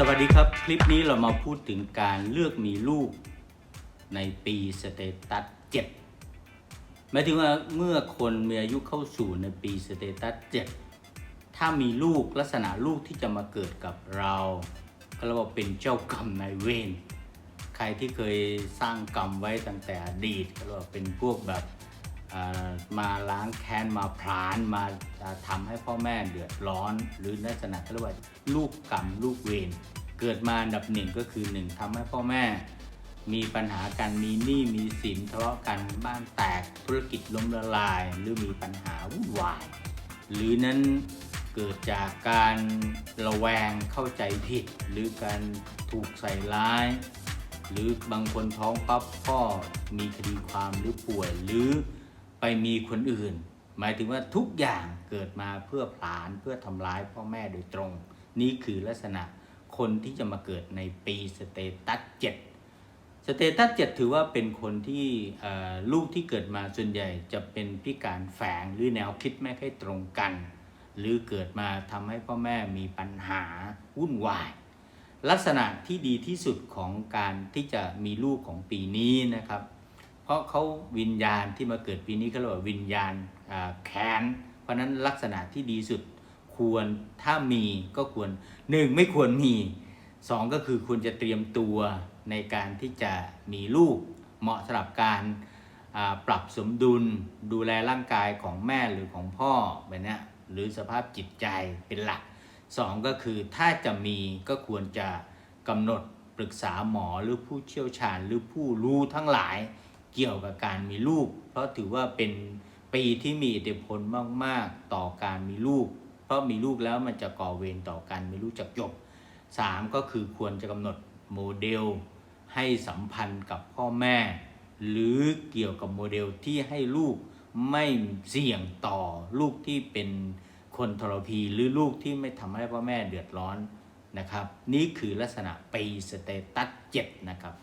สวัสดีครับ คลิปนี้เรามาพูดถึงการเลือกมีลูกในปีสเตตัส7หมายถึงว่าเมื่อคนมีอายุเข้าสู่ในปีสเตตัส7ถ้ามีลูกลักษณะลูกที่จะมาเกิดกับเรา ก็เรียกว่าเป็นเจ้ากรรมนายเวรใครที่เคยสร้างกรรมไว้ตั้งแต่อดีตก็เรียกว่าเป็นพวกแบบ มาล้างแค้นมาพรานมาอ่าทำให้พ่อแม่เดือดร้อน หรือลักษณะก็เรียกว่าลูกกรรมลูกเวรเกิดมาอันดับหนึ่งก็คือหนึ่งทำให้พ่อแม่ มีปัญหากันมีหนี้มีสินทะเลาะกันบ้านแตกธุรกิจล้มละลาย หรือมีปัญหาวุ่นวาย หรือนั้นเกิดจากการระแวงเข้าใจผิด หรือการถูกใส่ร้าย หรือบางคนท้องปั๊บก็มีคดีความหรือป่วยหรือ ไปมีคนอื่น หมายถึงว่าทุกอย่างเกิดมาเพื่อผลาญเพื่อทำร้ายพ่อแม่โดยตรง นี่คือลักษณะคนที่จะมาเกิดในปีสเตตัสเจ็ดสเตตัสเจ็ดถือว่าเป็นคนที่ลูกที่เกิดมาส่วนใหญ่จะเป็นพิการแฝงหรือแนวคิดไม่ค่อยตรงกัน หรือเกิดมาทำให้พ่อแม่มีปัญหาวุ่นวาย ลักษณะที่ดีที่สุดของการที่จะมีลูกของปีนี้นะครับ เพราะเขาวิญญาณที่มาเกิดปีนี้เขาเรียกว่าวิญญาณแค้นเพราะนั้นลักษณะที่ดีสุดควรถ้ามีก็ควรหนึ่งไม่ควรมีสองก็คือควรจะเตรียมตัวในการที่จะมีลูกเหมาะสำหรับการปรับสมดุลดูแลร่างกายของแม่หรือของพ่อแบบนี้หรือสภาพจิตใจเป็นหลักสองก็คือถ้าจะมีก็ควรจะกำหนดปรึกษาหมอหรือผู้เชี่ยวชาญหรือผู้รู้ทั้งหลาย เกี่ยวกับการมีลูก เพราะถือว่าเป็นปีที่มีอิทธิพลมาก ๆ ต่อการมีลูก เพราะมีลูกแล้วมันจะก่อเวรต่อกันไม่รู้จักจบสามก็คือควรจะกำหนดโมเดลให้สัมพันธ์กับพ่อแม่ หรือเกี่ยวกับโมเดลที่ให้ลูกไม่เสี่ยงต่อลูกที่เป็นคนทรพีหรือลูกที่ไม่ทำให้พ่อแม่เดือดร้อนนะครับ นี่คือลักษณะปีสเตตัส7นะครับ